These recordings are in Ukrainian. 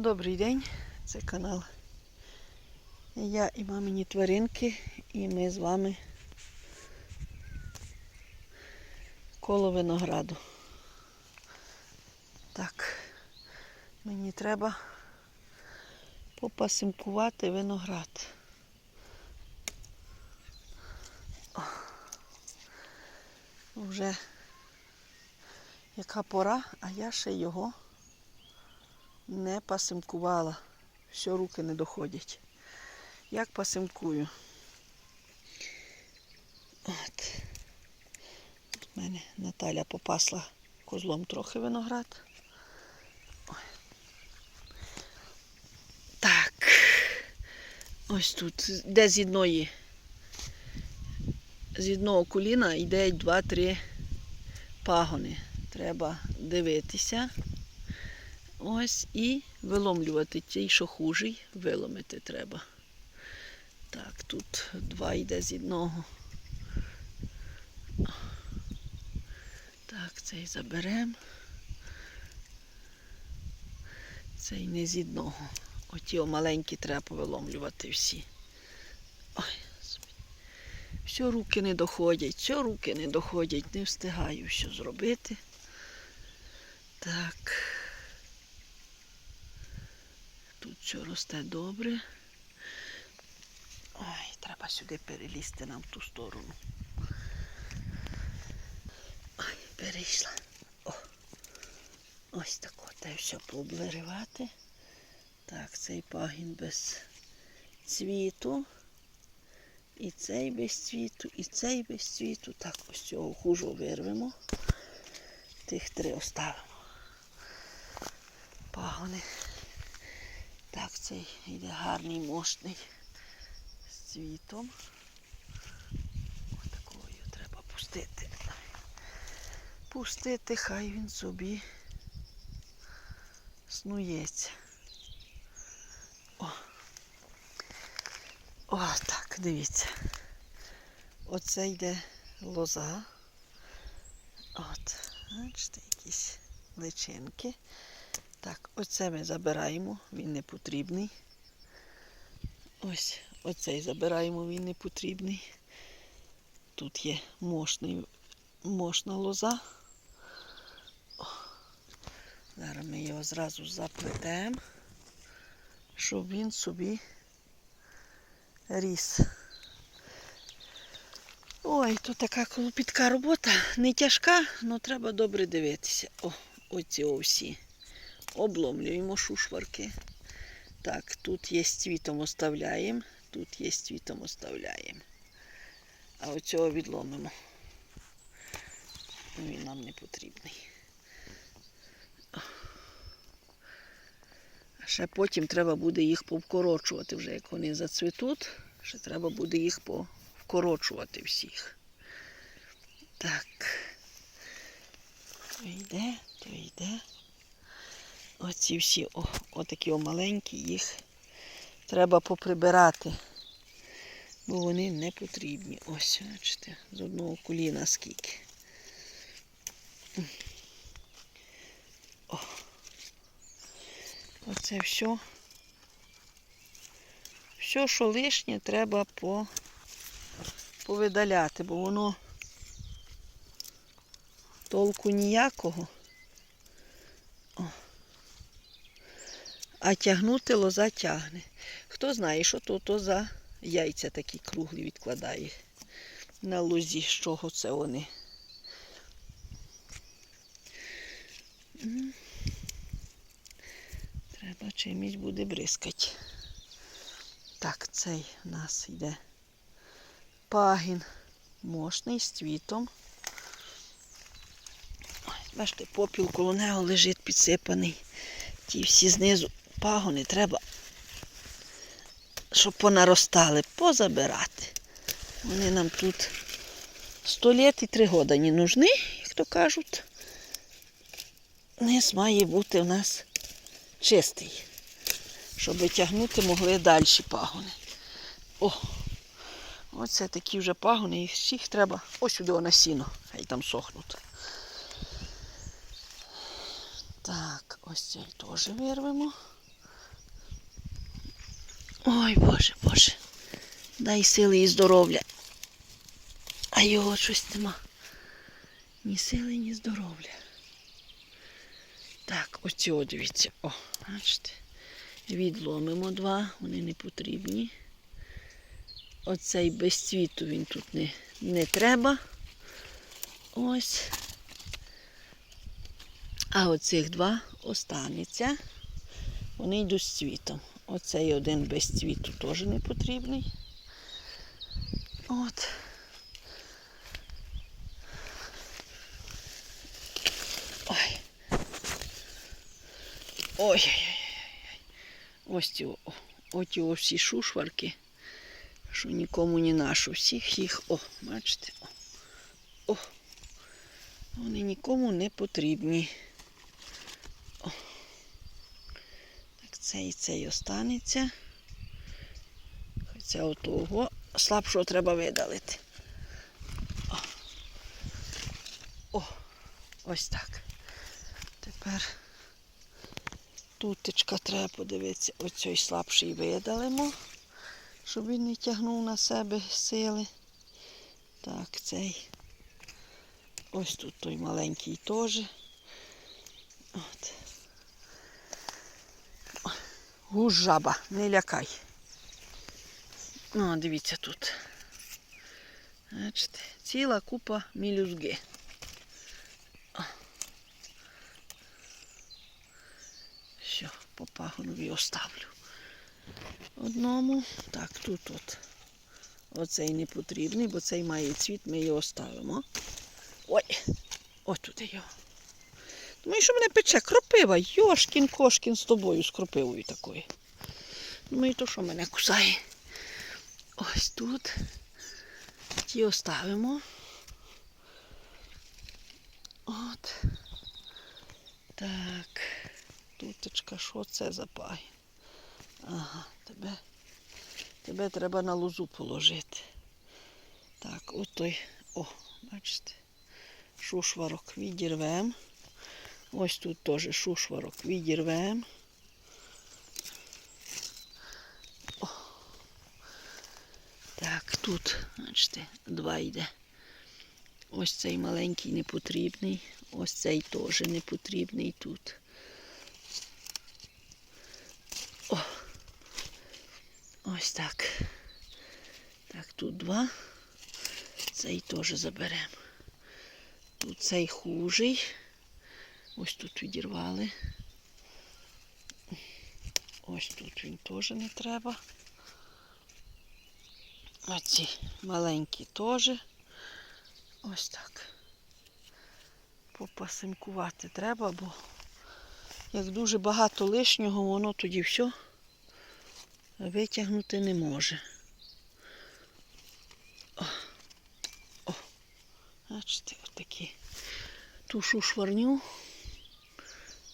Добрий день, це канал. Я і мамині тваринки, і ми з вами коло винограду. Так, мені треба попасимкувати виноград. О, Вже яка пора, а я ще його не пасимкувала. Все, руки не доходять. Як пасимкую? От. Тут мене Наталя попасла козлом трохи виноград. Ой. Так. Ось тут, де з одної, з одного коліна йде два-три пагони. Треба дивитися. Ось і виломлювати ті, що хужий, виломити треба. Так, тут два йде з одного. Так, цей заберемо. Цей не з одного. Оті маленькі треба повиломлювати всі. Ой, все руки не доходять, все руки не доходять, не встигаю що зробити. Так. Тут все росте добре. Ой, треба сюди перелізти нам в ту сторону. Ой, перейшла. О. Ось так от і все пообливати. Так, цей пагін без цвіту. І цей без цвіту, і цей без цвіту. Так, ось цього хужу вирвемо. Тих три оставимо. Пагони. Так, цей йде гарний, мощний з цвітом. Ось такого його треба пустити. Пустити, хай він собі снується. О, О так, дивіться. Оце йде лоза. От, бачите, якісь личинки. Так, оце ми забираємо, він не потрібний. Ось оцей забираємо, він не потрібний. Тут є мощний, мощна лоза. О, Зараз ми його зразу заплетемо, щоб він собі ріс. Ой, тут така клопітка робота, не тяжка, але треба добре дивитися. О, оці овсі обломлюємо шушварки. Так, тут є з цвітом оставляємо, тут є з цвітом оставляємо. А оцього відломимо. Він нам не потрібний. А ще потім треба буде їх повкорочувати, вже як вони зацвітуть, ще треба буде їх повкорочувати всіх. Так. То йде, то йде. Оці всі о, отакі о маленькі, їх треба поприбирати, бо вони не потрібні. Ось, бачите, з одного коліна скільки. О. Оце все. Все, що лишнє, треба по, повидаляти, бо воно толку ніякого. А тягнути лоза тягне. Хто знає, що то, то за яйця такі круглі відкладає на лозі, з чого це вони. Треба чимось буде бризкати. Так, цей у нас йде пагін мощний з цвітом. Бачите, попіл коло нього лежить підсипаний. Ті всі знизу пагони треба, щоб понаростали, позабирати. Вони нам тут 100 літ і 3 роки не нужні, як то кажуть. Низ має бути у нас чистий, щоб тягнути могли далі пагони. О, оце такі вже пагони, їх всіх треба ось сюди на сіно, хай там сохнуть. Так, ось цей теж вирвемо. Ой, Боже, Боже. Дай сили і здоров'я. А його щось нема. Ні сили, ні здоров'я. Так, оці, о, дивіться. О, бачите. Відломимо два, вони не потрібні. Оцей без цвіту він тут не, не треба. Ось. А оцих два останеться. Вони йдуть з цвітом. Оцей один без цвіту теж не потрібний. От. Ой. Ой-ой-ой. Ось ці, оті всі шушварки, що нікому не нашу. Всіх їх, о, бачите, о, о. Вони нікому не потрібні. Цей і цей останеться. Хоча отого слабшого треба видалити. О. О, ось так. Тепер тутечка треба подивитися, оцей слабший видалимо, щоб він не тягнув на себе сили. Так, цей. Ось тут той маленький теж. Гуж жаба, не лякай. О, дивіться тут. Бачите, ціла купа мілюзги. Все, по пагонові оставлю. Одному. Так, тут от. Оцей не потрібний, бо цей має цвіт, ми його ставимо. Ой, ось туди його. Думаю, що мене пече кропива. Йошкін кошкін з тобою, з кропивою такою. Думаю, то що мене кусає. Ось тут. Ті оставимо. От. Так. Туточка, що це за пагін? Ага, тебе, тебе треба на лозу положити. Так, от той, о, бачите, шушварок відірвемо. Ось тут теж шушварок відірвемо. Так, тут, бачите, два йде. Ось цей маленький не потрібний, ось цей теж не потрібний тут. О. Ось так. Так, тут два. Цей теж заберемо. Тут цей хужий. Ось тут відірвали. Ось тут він теж не треба. Оці маленькі теж. Ось так. Попасинкувати треба, бо як дуже багато лишнього, воно тоді все витягнути не може. О, о, бачите, отакі. Тушу шварню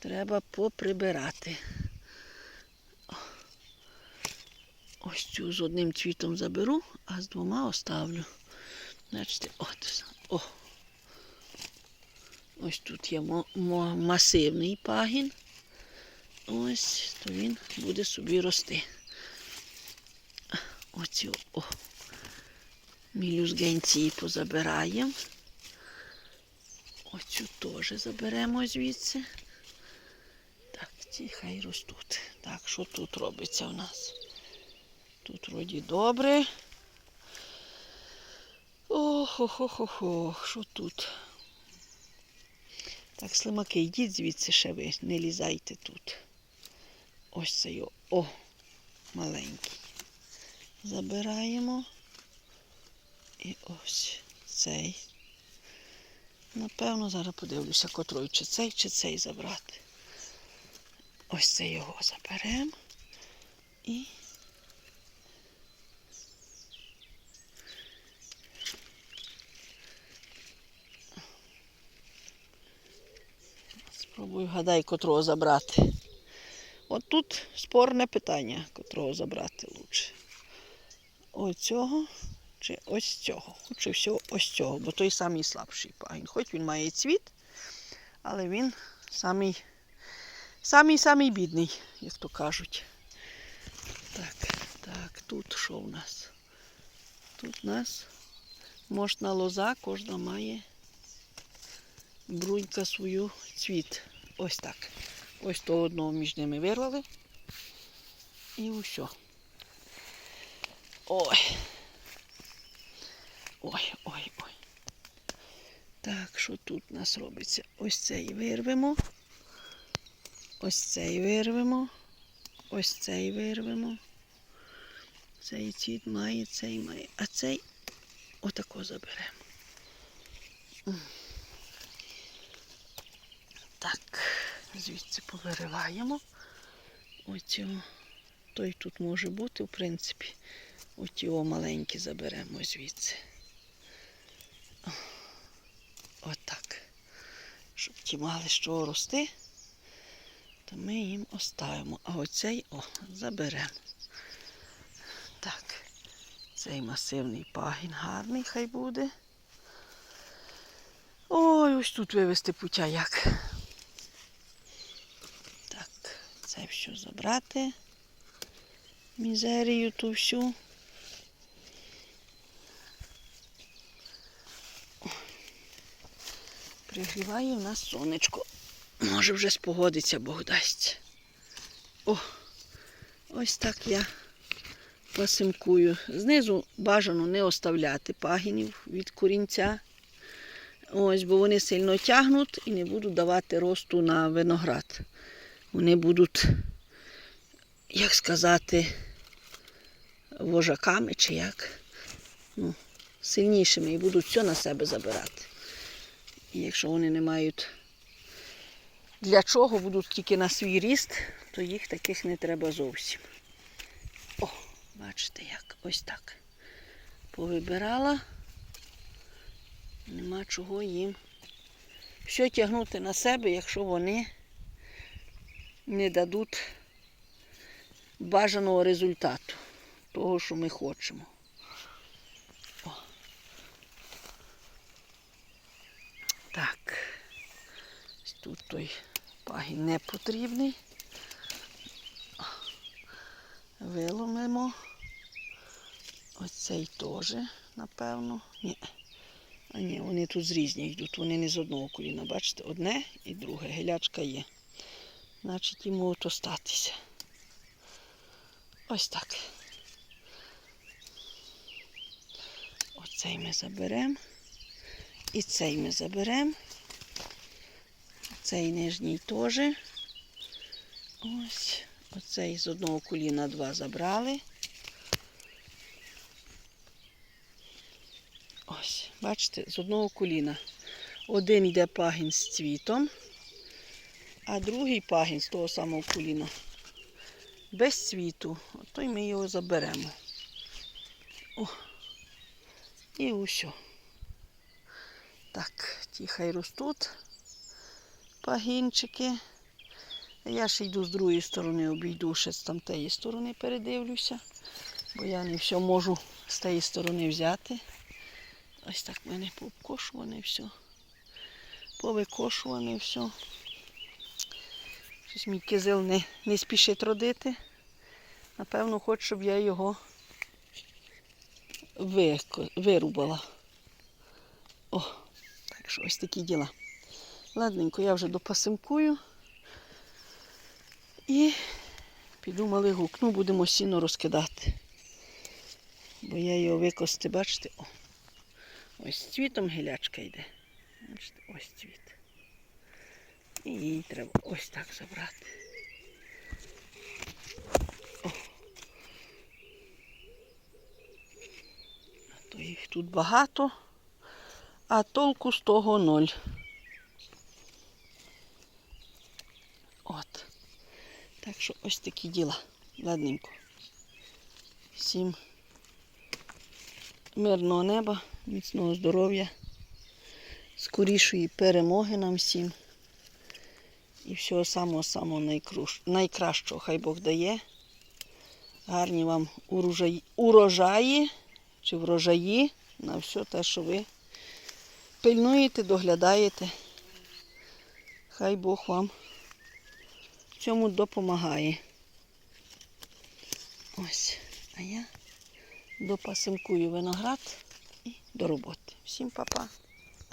треба поприбирати. Ось цю з одним цвітом заберу, а з двома оставлю. Бачите, от, о. Ось тут є масивний пагін. Ось, то він буде собі рости. Оці, о. Мілюзгенці позабираємо. Оцю теж заберемо звідси. Ці хай ростуть. Так, що тут робиться у нас? Тут вроді добре. Охо-хо-хо-хо, що тут? Так, слимаки, йдіть звідси ще ви, не лізайте тут. Ось це його. О, маленький. Забираємо. І ось цей. Напевно, зараз подивлюся, котрий чи цей, чи цей забрати. Ось це його заберемо. І спробую гадай, котрого забрати. От тут спорне питання, котрого забрати лучше. Ось цього чи ось цього. Чи всього ось цього, бо той самий слабший пагін. Хоч він має цвіт, але він самий, самий, самий бідний, як то кажуть. Так. Так, тут що в нас? Тут у нас можна лоза, кожна має брунька свою цвіт. Ось так. Ось то одного між ними вирвали. І усе. Ой. Ой, ой, ой. Так, що тут у нас робиться? Ось цей вирвемо. Ось цей вирвемо. Ось цей вирвемо. Цей цвіт має, цей має. А цей отако заберемо. Так, звідси повириваємо. Оцю, той тут може бути, в принципі. Оті о маленькі заберемо звідси. Отак. Щоб ті мали що рости, то ми їм оставимо. А оцей о, заберемо. Так, цей масивний пагін гарний хай буде. Ой, ось тут вивести путя як. Так, це все забрати. Мізерію ту всю. Пригріває у нас сонечко. Може вже спогодиться, Бог дасть. О, ось так я пасимкую. Знизу бажано не оставляти пагінів від корінця. Ось, бо вони сильно тягнуть і не будуть давати росту на виноград. Вони будуть, як сказати, вожаками чи як. Ну, сильнішими і будуть все на себе забирати. І якщо вони не мають для чого, будуть тільки на свій ріст, то їх таких не треба зовсім. О, бачите як, ось так. Повибирала. Нема чого їм що тягнути на себе, якщо вони не дадуть бажаного результату, того, що ми хочемо. О. Так, ось тут той пагін не потрібний. Виломимо. Ось цей теж, напевно. Ні. А ні, вони тут з різні йдуть, вони не з одного коліна. Бачите, одне і друге. Гелячка є. Значить, їм можуть остатися. Ось так. Оцей ми заберемо. І цей ми заберемо. Цей нижній теж. Ось. Оцей з одного коліна два забрали. Ось, бачите, з одного коліна. Один йде пагін з цвітом, а другий пагін з того самого коліна. Без цвіту. От той ми його заберемо. О. І усе. Так, ті хай ростуть пагінчики. Я ще йду з другої сторони, обійду ще з там тієї сторони передивлюся, бо я не все можу з тієї сторони взяти. Ось так в мене пообкошуване все. Повикошуване все. Щось мій кизил не, не спішить родити. Напевно, хоче, щоб я його вирубала. О, так що ось такі діла. Ладненько, я вже допасимкую. І піду малий гукну, будемо сіно розкидати. Бо я його викости, бачите, о. Ось цвітом гілячка йде. Бачите, ось цвіт. І її треба ось так забрати. То їх тут багато, а толку з того ноль. От. Так що ось такі діла. Ладненько. Всім мирного неба, міцного здоров'я, скорішої перемоги нам всім. І всього самого-самого найкращого хай Бог дає. Гарні вам урожаї, урожаї чи врожаї на все те, що ви пильнуєте, доглядаєте. Хай Бог вам цьому допомагає. Ось. А я допасимкую виноград і до роботи. Всім па-па.